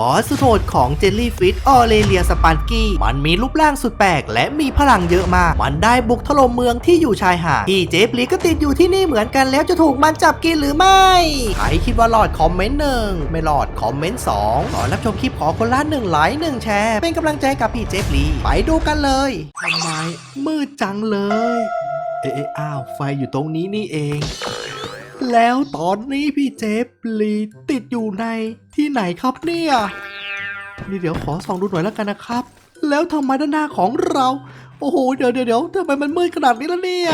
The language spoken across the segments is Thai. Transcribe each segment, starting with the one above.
บอสสุดโหดของเจลลี่ฟิตออเรเลียสปานกี้ มันมีรูปร่างสุดแปลก และมีพลังเยอะมาก มันได้บุกถล่มเมืองที่อยู่ชายหาดที่เจฟลีก็ติดอยู่ที่นี่เหมือนกันแล้วจะถูกมันจับกินหรือไม่ ใครคิดว่ารอดคอมเมนต์หนึ่งไม่รอดคอมเมนต์สองขอรับชมคลิปขอคนละหนึ่งไลค์หนึ่งแชร์ เป็นกำลังใจกับพี่เจฟลีไปดูกันเลยทำไมมืดจังเลย เอ๊ะอ้าวไฟอยู่ตรงนี้นี่เอง แล้วตอนนี้พี่เจฟลีติดอยู่ในที่ไหนครับเนี่ยนี่เดี๋ยวขอส่องดูหน่อยแล้วกันนะครับ แล้วทำไมด้านหน้าของเรา โอ้โห เดี๋ยวเดี๋ยวเดี๋ยวทำไมมันมืดขนาดนี้ล่ะเนี่ย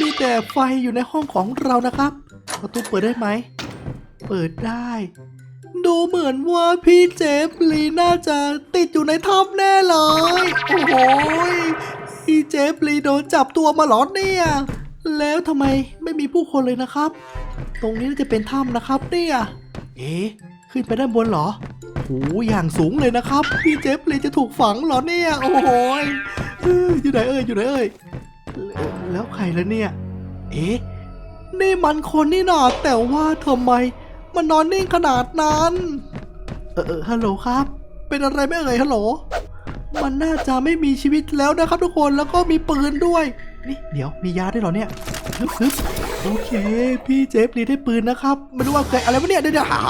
มีแต่ไฟอยู่ในห้องของเรานะครับประตูเปิดได้ไหม เปิดได้ ดูเหมือนว่าพี่เจฟลีน่าจะติดอยู่ในถ้ำแน่เลย โอ้โหพี่เจฟลีโดนจับตัวมาหรอเนี่ย แล้วทำไมไม่มีผู้คนเลยนะครับ ตรงนี้น่าจะเป็นถ้ำนะครับเนี่ยเอ๊ะขึ้นไปด้านบนเหรอโอ้โหอย่างสูงเลยนะครับ พี่เจฟเลยจะถูกฝังเหรอเนี่ย โอ้โหอยอยู่ไหนเอ่ยอยู่ไหนเอ่ยแล้วใครและเนี่ย เอ๊ะนี่มันคนนี่นาแต่ว่าทำไม มันนอนนิ่งขนาดนั้นเออเออฮัลโหลครับ เป็นอะไรไม่เอ่ยฮัลโหลมันน่าจะไม่มีชีวิตแล้วนะครับทุกคนแล้วก็มีปืนด้วย นี่เดี๋ยวมียาด้วยเหรอเนี่ยฮึบฮึบโอเค พี่เจฟรีได้ปืนนะครับไม่รู้ว่าเกิดอะไรวะเนี่ยเดี๋ยวเดี๋ยวฮ่า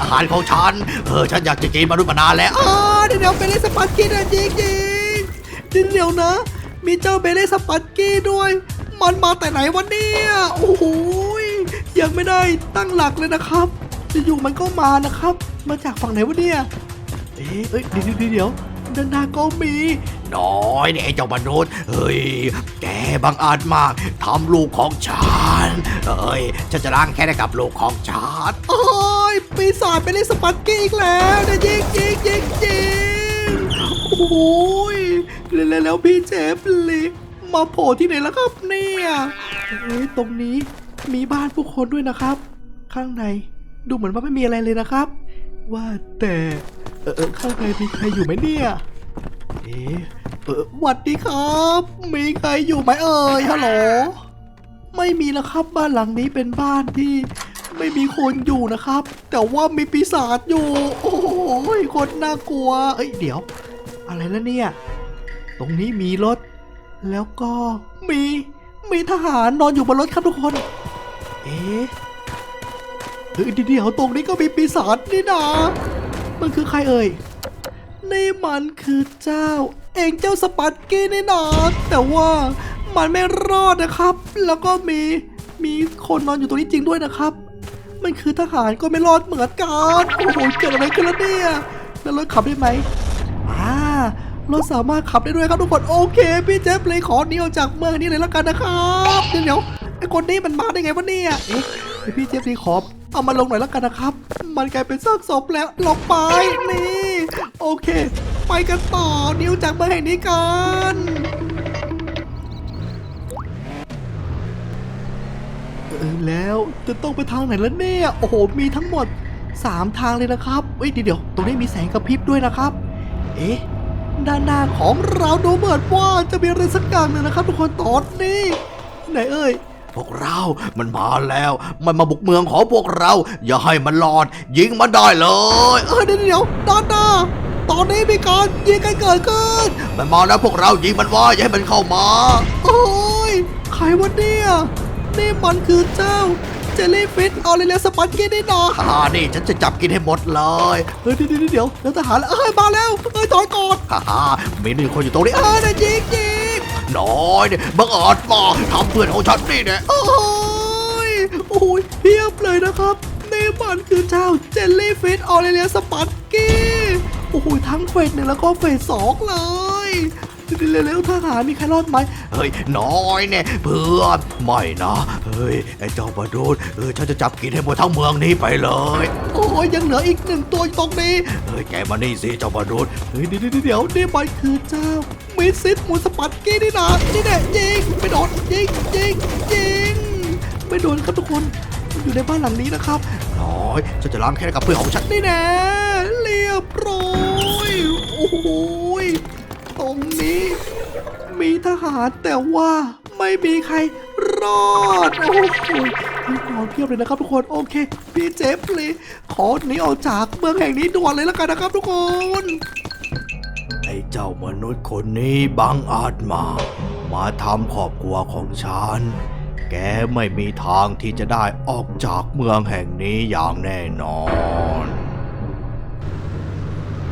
อาหารของฉันเออฉันอยากจะกินมนุษย์มานานแล้วอ๋อเดี๋ยวเดี๋ยวเบลเล่สปัตกี้นะจริงจริงจริงเดี๋ยวนะ มีเจ้าเบลเล่สปัตกี้ด้วย มันมาแต่ไหนวะเนี่ยโอ้โหยยังไม่ได้ตั้งหลักเลยนะครับอยู่ๆมันก็มานะครับ มาจากฝั่งไหนวะเนี่ยเอ๊ะเอ้ยเดี๋ยวเดี๋ยว ข้านหน้าก็มี น้อยเนี่ยไอ้เจ้ามนุษย์เฮ้ย แกบังอาจมากทำลูกของฉันเอ้ยฉันจะล้างแค้นให้กับลูกของฉันโอ้ยปีศาจไปเล่นสปักกี้อีกแล้วนะยิงยิงยิงยิงโอ้ยแล้วแล้วพี่เจฟลิมาโผล่ที่ไหนแล้วครับเนี่ยเอ้ยตรงนี้มีบ้านผู้คนด้วยนะครับ ข้างในดูเหมือนว่าไม่มีอะไรเลยนะครับ ว่าแต่เออข้างในมีใครอยู่ไหมเนี่ย เอ๊ะเออหวัดดีครับ มีใครอยู่ไหมเอ่ยฮัลโหล ไม่มีแล้วครับบ้านหลังนี้เป็นบ้านที่ไม่มีคนอยู่นะครับ แต่ว่ามีปีศาจอยู่ โอ้ยคนน่ากลัว เอ้ยเดี๋ยว อะไรแล้วเนี่ย ตรงนี้มีรถ แล้วก็มีมีทหารนอนอยู่บนรถครับทุกคน เอ๊ะเฮ้ยเดี๋ยวตรงนี้ก็มีปีศาจนี่นามันคือใครเอ่ย นี่มันคือเจ้า เองเจ้าสปัตกี้นี่นาแต่ว่ามันไม่รอดนะครับ แล้วก็มีมีคนนอนอยู่ตรงนี้จริงด้วยนะครับ มันคือทหารก็ไม่รอดเหมือนกันโอ้โหเกิดอะไรขึ้นแล้วเนี่ย แล้วรถขับได้ไหมอ่ารถสามารถขับได้ด้วยครับทุกคนโอเคพี่เจฟเลยขอหนีออกจากเมืองนี้เลยแล้วกันนะครับเดี๋ยวเดี๋ยวไอ้คนนี้มันมาได้ไงวะเนี่ยเอ๊ะพี่เจฟรีขอเอามาลงหน่อยแล้วกันนะครับ มันกลายเป็นซากศพแล้วลงไปนี่ โอเค ไปกันต่อนิ้วจากเมืองแห่งนี้กันเออแล้วจะต้องไปทางไหนแล้วเนี่ย โอ้โห มีทั้งหมด 3 ทางเลยนะครับ เอ้ยเดี๋ยวเดี๋ยวตรงนี้มีแสงกระพริบด้วยนะครับ เอ๊ะ ด้านหน้าของเราดูเหมือนว่าจะมีอะไรสักอย่างหนึ่งนะครับ ทุกคนตอนนี้ไหนเอ่ย วกเรา มันมาแล้ว มันมาบุกเมืองของพวกเรา อย่าให้มันรอด ยิงมันได้เลย เออเดี๋ยวเดี๋ยวด้านหน้าตอนนี้มีการยิงกันเกิดขึ้น มันมาแล้วพวกเรายิงมันไว่าอย่าให้มันเข้ามา โอ้ยใครวะเนี่ยนี่มันคือเจ้าเจลลี่ฟิตออเรเลียสปันกี้นี่นาฮ่านี่ฉันจะจับกินให้หมดเลย เฮ้ยเดี๋ยวเดี๋ยวเดี๋ยวแล้วทหารเอ้ยมาแล้วเอ้ยถอยก่อนฮ่าฮ่ามีหนึ่งคนอยู่ตรงนี้เอ้ยนะยิงยิง น้อยเนี่ยบังอาจมาทำเพื่อนของฉันนี่เนี่ยโอ้ยโอ้ยเพียบเลยนะครับนี่มันคือเจ้าเจลลี่ฟิตออเรเลียสปันกี้โอ้โหทั้งเฟสหนึ่งแล้วก็เฟสสองเลยเร็วๆทหารมีใครรอดไหมเฮ้ยน้อยเนี่ยเพื่อนไม่นะเฮ้ยไอ้เจ้าบดุษเออฉันจะจับกินให้หมดทั้งเมืองนี้ไปเลย โอ้ยยังเหลืออีกหนึ่งตัวตรงนี้เฮ้ยแกมานี่สิเจ้าบดุษเฮ้ยเดี๋ยวเดี๋ยวเดี๋ยวนี่มันคือเจ้ามิสซิส มูสปัตกี้นี่นะนี่แน่ยิงไม่โดนยิงยิงยิงไม่โดนครับทุกคนอยู่ในบ้านหลังนี้นะครับน้อยฉันจะล้างแค้นกับเพื่อนของฉันนี่แน่เรียบร้อยโอ้โหยตรงนี้มีทหารแต่ว่าไม่มีใครรอด โอ้โหนอนเพียบเลยนะครับทุกคน โอเค พี่เจฟเลยขอหนีออกจากเมืองแห่งนี้ด่วนเลยแล้วกันนะครับทุกคน ไอ้เจ้ามนุษย์คนนี้บังอาจมา มาทำครอบครัวของฉัน แกไม่มีทางที่จะได้ออกจากเมืองแห่งนี้อย่างแน่นอน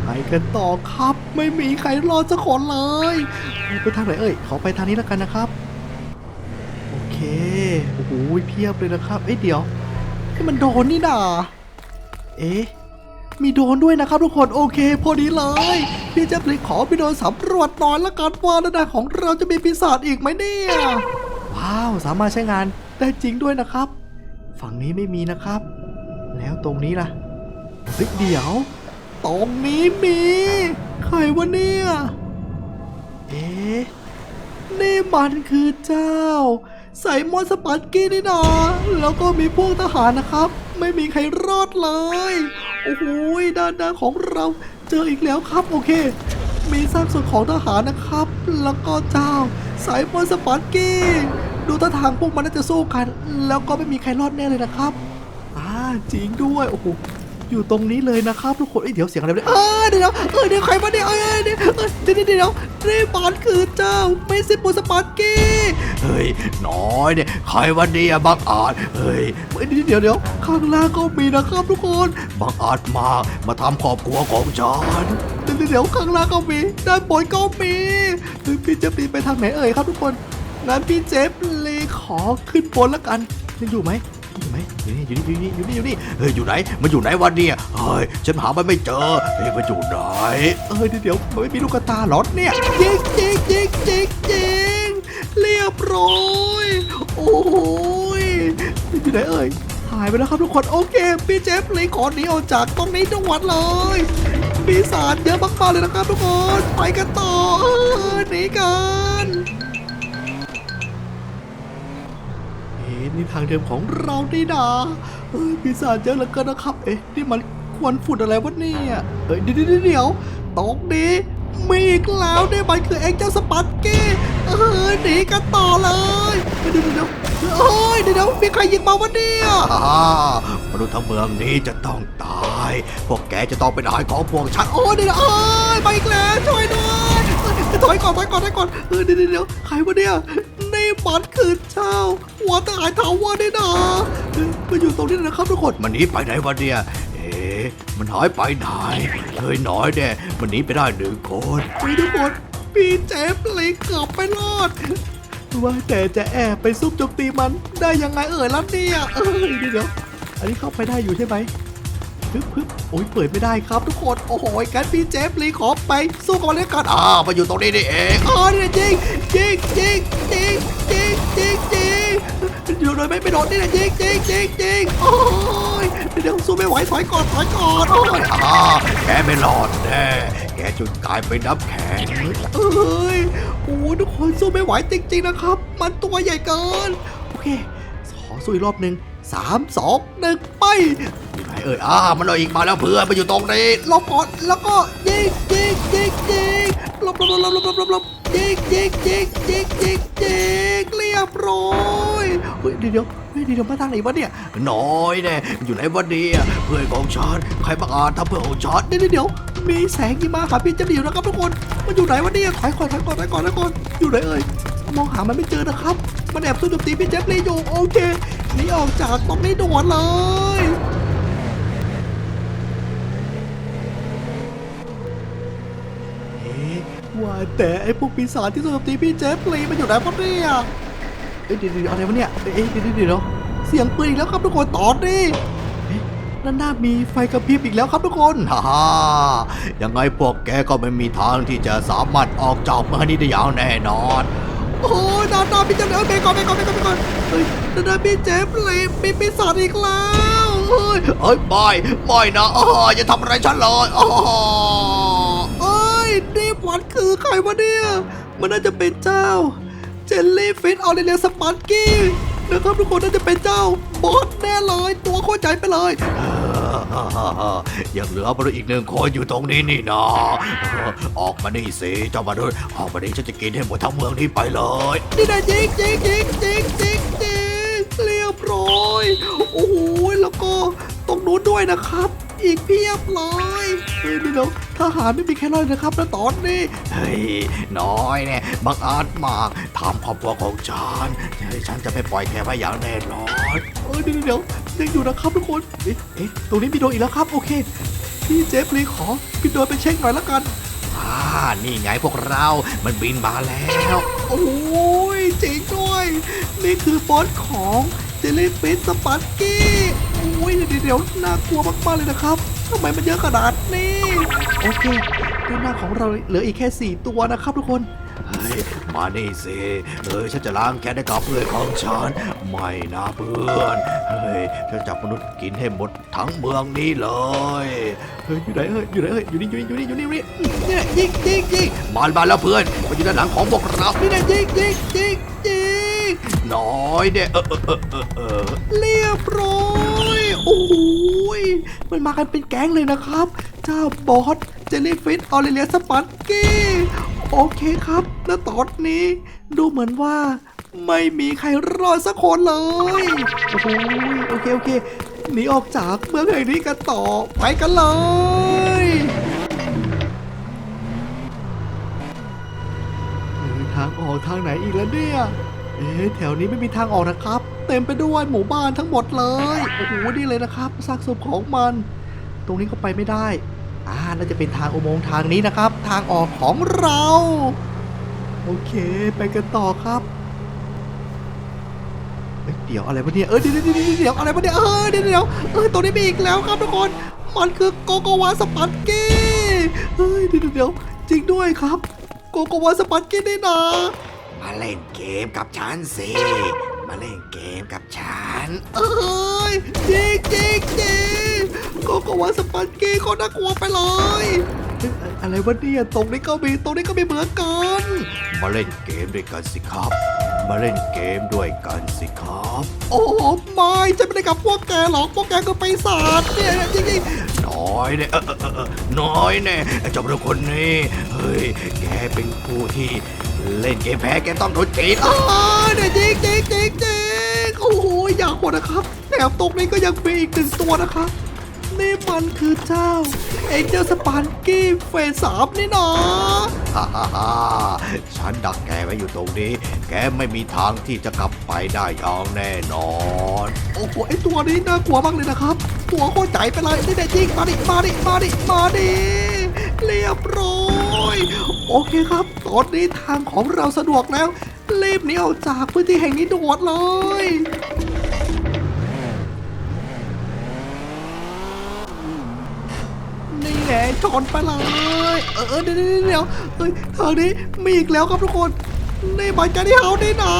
ไปกันต่อครับ ไม่มีใครรอดสักคนเลย ไปทางไหนเอ่ย ขอไปทางนี้แล้วกันนะครับ โอเคโอ้โหเพียบเลยนะครับ เอ้ยเดี๋ยวนี่มันโดนนี่นาเอ๊ะ มีโดนด้วยนะครับทุกคนโอเค พอดีเลย พี่จะไปขอไปโดนสำรวจหน่อยละกันว่าระดับของเราจะมีปีศาจอีกไหมเนี่ยว้าวสามารถใช้งานได้จริงด้วยนะครับ ฝั่งนี้ไม่มีนะครับ แล้วตรงนี้ล่ะเฮ้ยเดี๋ยว ตรงนี้มีใครวะเนี่ยเอ๊ะนี่มันคือเจ้า ใส่มอนสปัตกี้นี่นาแล้วก็มีพวกทหารนะครับ ไม่มีใครรอดเลย โอ้โหด้านหน้าของเราเจออีกแล้วครับ โอเค มีซากส่วนของทหารนะครับ แล้วก็เจ้า สายมอนสปัตกี้ดูท่าทางพวกมันน่าจะสู้กัน แล้วก็ไม่มีใครรอดแน่เลยนะครับ อ่าจริงด้วย โอ้โห อยู่ตรงนี้เลยนะครับทุกคนเอ้ยเดี๋ยวเสียงอะไรเนี่ยเออเดี๋ยวเออเดี๋ยวใครมาเนี่ยเออเดี๋ยวเดี๋ยวเดี๋ยวเดี๋ยวนี่มันคือเจ้าไม่ใช่ปูสปาร์กี้เฮ้ยน้อยเนี่ยใครวันนี้บังอาจเฮ้ยเดี๋ยวเดี๋ยวข้างล่างก็มีนะครับทุกคนบังอาจมามาทำครอบครัวของฉันเดี๋ยวเดี๋ยวข้างล่างก็มีด้านบนก็มีพี่จะปีนไปทางไหนเอ่ยครับทุกคนงั้นพี่เจฟเลยขอขึ้นบนล้วกันยังอยู่ไหม อยู่นี่อยู่นี่อยู่นี่อยู่นี่อยู่นี่เฮ้ยอยู่ไหน มันอยู่ไหนวันเนี่ยเฮ้ยฉันหามันไม่เจอเฮ้ยมันอยู่ไหนเอ้ยเดี๋ยวเดี๋ยวมันไม่มีลูกตาหรอเนี่ยยิงยิงยิงยิงยิงเรียบร้อยโอ้ยอยู่ไหนเอ่ยหายไปแล้วครับทุกคนโอเคพี่เจฟเลยขอหนีออกจากตรงนี้จังหวัดเลยปีศาจเยอะมากๆเลยนะครับทุกคนไปกันต่อเออหนีกัน นี่ทางเดิมของเราดีนาเอ้ยปีศาจเยอะเหลือเกินนะครับ เอ๊ะนี่มันควนฝุ่นอะไรวะเนี่ยเอ้ยเดี๋ยวเดี๋ยวเดี๋ยวตรงนี้มีอีกแล้วนี่มันคือเอ็กเจ้าสปัตกี้เออหนีกันต่อเลยเดี๋ยวเดี๋ยวเอ้ยเดี๋ยวเดี๋ยวมีใครยิงมาวะเนี่ยมนุษย์ทั้งเมืองนี้จะต้องตาย พวกแกจะต้องเป็นอาหารของพวกฉันโอ้ยเดี๋ยวเอ้ยไปอีกแล้วช่วยด้วยเอ้ยถอยก่อนถอยก่อนถอยก่อนเออเดี๋ยวเดี๋ยวเดี๋ยวใครวะเนี่ย มันคือเจ้าหัวตายถาวรนี่นะเฮ้ยมาอยู่ตรงนี้นะครับทุกคนมันหนีไปไหนวะเนี่ยเอ๊ะมันหายไปไหนเฮ้ยน้อยแน่มันหนีไปได้หนึ่งคนพี่ทุกคนพี่เจฟเลยกลับไปรอดว่าแต่จะแอบไปซุ่มโจมตีมันได้ยังไงเอ่ยล่ะเนี่ยเอ้ยเดี๋ยวเดี๋ยวอันนี้เข้าไปได้อยู่ใช่ไหม พึบพึบโอ้ยเปิดไม่ได้ครับทุกคน โอ้โหกันพี่เจฟลีขอไปสู้กับมันเลยกันอ่ามาอยู่ตรงนี้นี่เองอ๋อนี่จริงจริงจริงจริงจริงจริงจริงอยู่โดยไม่ไปโดนนี่นะจริงจริงจริงจริงโอ้ยเดี๋ยวสู้ไม่ไหวถอยก่อนถอยก่อนโอ้ยอ่าแกไม่รอดแน่แกจนกลายเป็นน้ำแข็งเอ้ยโอ้ยทุกคนสู้ไม่ไหวจริงๆนะครับ มันตัวใหญ่เกิน โอเคขอสู้อีกรอบหนึ่งสามสองหนึ่งไปอยู่ไหน เอ่ยอ่ามันเอาอีกมาแล้วเพื่อนมาอยู่ตรงนี้ลบก่อนแล้วก็ยิงยิงยิงยิงลบลบลบลบลบลบลบยิงยิงยิงยิงยิงยิงเรียบร้อยเฮ้ยเดี๋ยวเดี๋ยวเฮ้ยเดี๋ยวมาทางไหนวะเนี่ยน้อยแน่อยู่ไหนวะเนี่ยเพื่อนของฉันใครบังอาจทำเพื่อนของฉันเดี๋ยวเดี๋ยวมีแสงที่มาหาพี่เจะอยู่นะครับทุกคนมันอยู่ไหนวะเนี่ยถอยก่อนถอยก่อนถอยก่อนถอยก่อนอยู่ไหนเอ่ยมองหามันไม่เจอนะครับ มันแอบสู้โจมตีพี่เจฟเลยอยู่โอเคหนีออกจากตรงนี้ด่วนเลย เอ๊ะ ว่าแต่ไอ้พวกปีศาจที่สู้โจมตีพี่เจฟเลยมันอยู่ไหนวะเนี่ยเอ้ยเดี๋ยวเดี๋ยวอะไรวะเนี่ยเอ๊ะเดี๋ยวเดี๋ยวเดี๋ยวเสียงปืนอีกแล้วครับทุกคนตอนนี้เอ๊ะนั่นน่ามีไฟกระพริบอีกแล้วครับทุกคนฮ่าฮ่ายังไงพวกแกก็ไม่มีทางที่จะสามารถออกจากเมืองนี้ได้อย่างแน่นอน โอ้ยดาดาพี่เจฟเอ้ยไปก่อนไปก่อนไปก่อนไปก่อนเฮ้ยดาดาพี่เจฟลยมีปีศาจอีกแล้วเฮ้ยเอ้ยไม่ไม่นะอ๋ออย่าทำอะไรฉันเลยอ๋อ อ้ยนี่มันคือใครวะเนี่ย มันน่าจะเป็นเจ้า เจลลี่ฟิตออเรเลียสปันกี้นะครับทุกคนน่าจะเป็นเจ้าบอสแน่เลย ตัวโคตรใจไปเลยยังเหลือมนุษย์อีกหนึ่งคนอยู่ตรงนี้นี่นะออกมานี่สิเจ้ามนุษย์ออกมานี่ฉันจะกินให้หมดทั้งเมืองนี้ไปเลย นี่นะจิงจิงจิงจิงจิงจิงเรียบร้อย โอ้โหแล้วก็ตรงนู้นด้วยนะครับ อีกเพียบเลยเฮ้ยเดี๋ยวทหารไม่มีแค่ร้อยนะครับแล้วตอนนี้ เฮ้ย น้อยเนี่ยบังอาจมากทำครอบครัวของฉันเฮ้ยฉันจะไม่ปล่อยแกไว้อย่างแน่นอนเออเดี๋ยวเดี๋ยวยังอยู่นะครับทุกคน เอ๊ะเอ๊ะตรงนี้มีโดรนอีกแล้วครับ โอเค พี่เจฟลีขอพี่โดรนไปเช็คหน่อยละกันอ่านี่ไงพวกเรา มันบินมาแล้ว โอ้ยจริงด้วย นี่คือฟอนต์ของ เจลลี่ฟิชสปัตกี้โอ้ยเดี๋ยวเดี๋ยวน่ากลัวมากๆเลยนะครับทำไมมันเยอะขนาดนี้ โอเคด้านหน้าของเราเหลืออีกแค่ 4 ตัวนะครับทุกคนเฮ้ยมานี่สิเฮ้ยฉันจะล้างแค้นให้กับเพื่อนของฉัน ไม่นะเพื่อนเฮ้ยฉันจับมนุษย์กินให้หมดทั้งเมืองนี้เลยเฮ้ยอยู่ไหนเฮ้ยอยู่ไหนเฮ้ยอยู่นี่อยู่นี่อยู่นี่อยู่นี่นี่นี่แหละยิงยิงยิงมันมาแล้วเพื่อนมันอยู่ด้านหลังของพวกเรานี่แหละยิงยิงยิงยิง น้อยเนี่ยเออเออเออเออเออเรียบร้อยโอ้โหยมันมากันเป็นแก๊งเลยนะครับ เจ้าบอสเจลลี่ฟิชออเรเลียสปันกี้โอเคครับ แล้วตอนนี้ ดูเหมือนว่า ไม่มีใครรอดสักคนเลย โอ้โหโอเค โอเคหนีออกจากเมืองแห่งนี้กันต่อไปกันเลยเฮ้ยทางออกทางไหนอีกแล้วเนี่ย เอ๊ะแถวนี้ไม่มีทางออกนะครับ เต็มไปด้วยหมู่บ้านทั้งหมดเลยโอ้โหนี่เลยนะครับซากศพของมัน ตรงนี้ก็ไปไม่ได้อ่าน่าจะเป็นทางอุโมงค์ทางนี้นะครับ ทางออกของเรา โอเค ไปกันต่อครับเเดี๋ยวอะไรวะเนี่ย เออเดี๋ยวเดี๋ยวเดี๋ยวอะไรวะเนี่ย เออเดี๋ยวเดี๋ยวเออตัวนี้มีอีกแล้วครับทุกคน มันคือโกโกวาสปันกี้เฮ้ยเดี๋ยวเดี๋ยวจริงด้วยครับ โกโกวาสปันกี้นี่นะ มาเล่นเกมกับฉันสิ มาเล่นเกมกับฉัน เอ้ยจริงจริงจริงโกโกวาสปันกี้ก็น่ากลัวไปเลยเอ๊ะอะไรวะเนี่ยตรงนี้ก็มีตรงนี้ก็มีเหมือนกัน มาเล่นเกมด้วยกันสิครับ มาเล่นเกมด้วยกันสิครับ โอ้ไม่จะไม่ได้กับพวกแกหรอกพวกแกก็ไปศาสตร์เนี่ยจริงๆน้อยเนี่ยเออเออเออเออน้อยเนี่ยเจ้าพระคนนี้เฮ้ยแกเป็นผู้ที่ เล่นเกมแพ้แกต้องโดนจีนอ๋อเนี่ยจริงจริงจริงจริงโอ้โหอยากหมดนะครับแถมตรงนี้ก็ยังมีอีกหนึ่งตัวนะครับนี่มันคือเจ้าเอ็งเจอสปันกี้เฟสสามนี่นะฮ่าฮ่าฮ่าฉันดักแกไว้อยู่ตรงนี้ แกไม่มีทางที่จะกลับไปได้อย่างแน่นอน โอ้โหไอตัวนี้น่ากลัวมากเลยนะครับ ตัวโคตรใจไปเลยนี่แน่จริงมาดิมาดิมาดิมาดิเรียบร้อย โอเคครับ ตอนนี้ทางของเราสะดวกแล้ว รีบหนีออกจากพื้นที่แห่งนี้ด่วนเลย นี่แหละชนไปเลย เออเดี๋ยวเดี๋ยวเฮ้ยทางนี้มีอีกแล้วครับทุกคน นี่มันจะได้เฮานี่นะ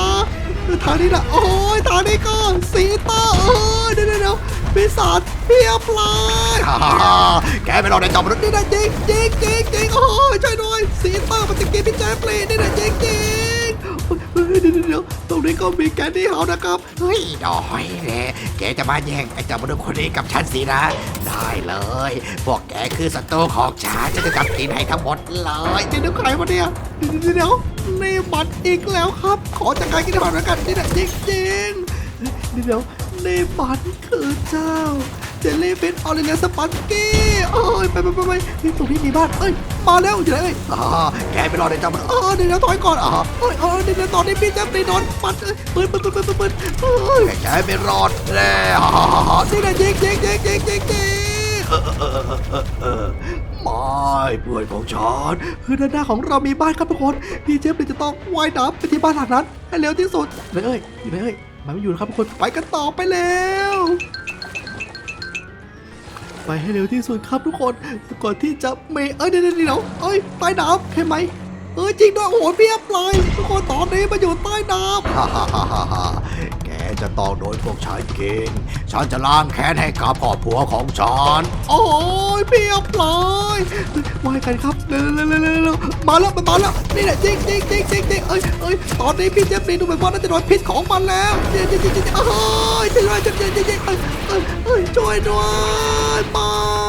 ทางนี้นะโอ้ยทางนี้ก็สีตอเออเดี๋ยวเดี๋ยว ปีศาจเพียบเลยแกไม่รอดในจอมมนุษย์นี่นะจริงจริงจริงจริงโอ้ยช่วยด้วยสีเตอร์มันจะกินพี่แจ๊ฟเลยนี่นะจริงจริงเดี๋ยวเดี๋ยวตรงนี้ก็มีแกนนี่เฮานะครับเฮ้ยดอยแหละแกจะมาแย่งไอ้จ้ามนุษย์คนนี้กับฉันสินะ ได้เลยพวกแกคือศัตรูของฉันฉันจะจับกินให้ทั้งหมดเลยเดี๋ยวใครวะเนี่ยเดี๋ยวเดี๋ยวนี่บัตรอีกแล้วครับ ขอจัดการกินก่อนแล้วกันนี่แหละจริงจริงเดี๋ยว เดี๋ยวนี่บัตรคือเจ้า เจลลี่ฟินออเรเลียสปันกี้เอ้ยไปไปไปไปนี่ตรงนี้มีบ้านเอ้ยมาแล้วอยู่ไหนเอ้ยอ๋อแกไม่รอดในเจ้ามนุษย์เออเดี๋ยวเดี๋ยวถอยก่อนอะเอ้ยเออเดี๋ยวเดี๋ยวตอนนี้พี่จ๊บได้โดนปัดเอ้ยปืนปืนปืนปืนปืนเอ้ยแกไม่รอดแน่นี่แหละจริงจริงจริงจริงจริงจริงเออเออเออเออเออ ไม่เพื่อนของฉันคือด้านหน้าของเรามีบ้านครับทุกคน พี่เจฟเลยจะต้องว่ายน้ำไปที่บ้านหลังนั้นให้เร็วที่สุดไหนเอ้ยอยู่ไหนเอ้ย มันไม่อยู่นะครับทุกคนไปกันต่อไปแล้วไปให้เร็วที่สุดครับทุกคนก่อนที่จะเมีเอ้ยเดี๋ยวเดี๋ยวเดี๋ยวเอ้ยใต้น้ำใช่ไหมเอ้ยจริงด้วยโอ้โหเพียบเลยทุกคนตอนนี้มาอยู่ใต้น้ำฮ่าฮ่าฮ่าฮ่า จะต้องโดนพวกฉันกิน ฉันจะล้างแค้นให้กับครอบครัวของฉัน โอ้ยเปียกเลยมากันครับเร็วเร็วเร็วเร็วมาแล้วมาแล้วนี่แหละจริงจริงจริงจริงจริงเอ้ยเอ้ยตอนนี้พี่เจฟฟี่ดูเหมือนว่าน่าจะโดนพิษของมันแล้วจริงจริงจริงจริงโอ้ยช่วยด้วยช่วยด้วยช่วยด้วยเอ้ยเอ้ยเอ้ยช่วยด้วยมา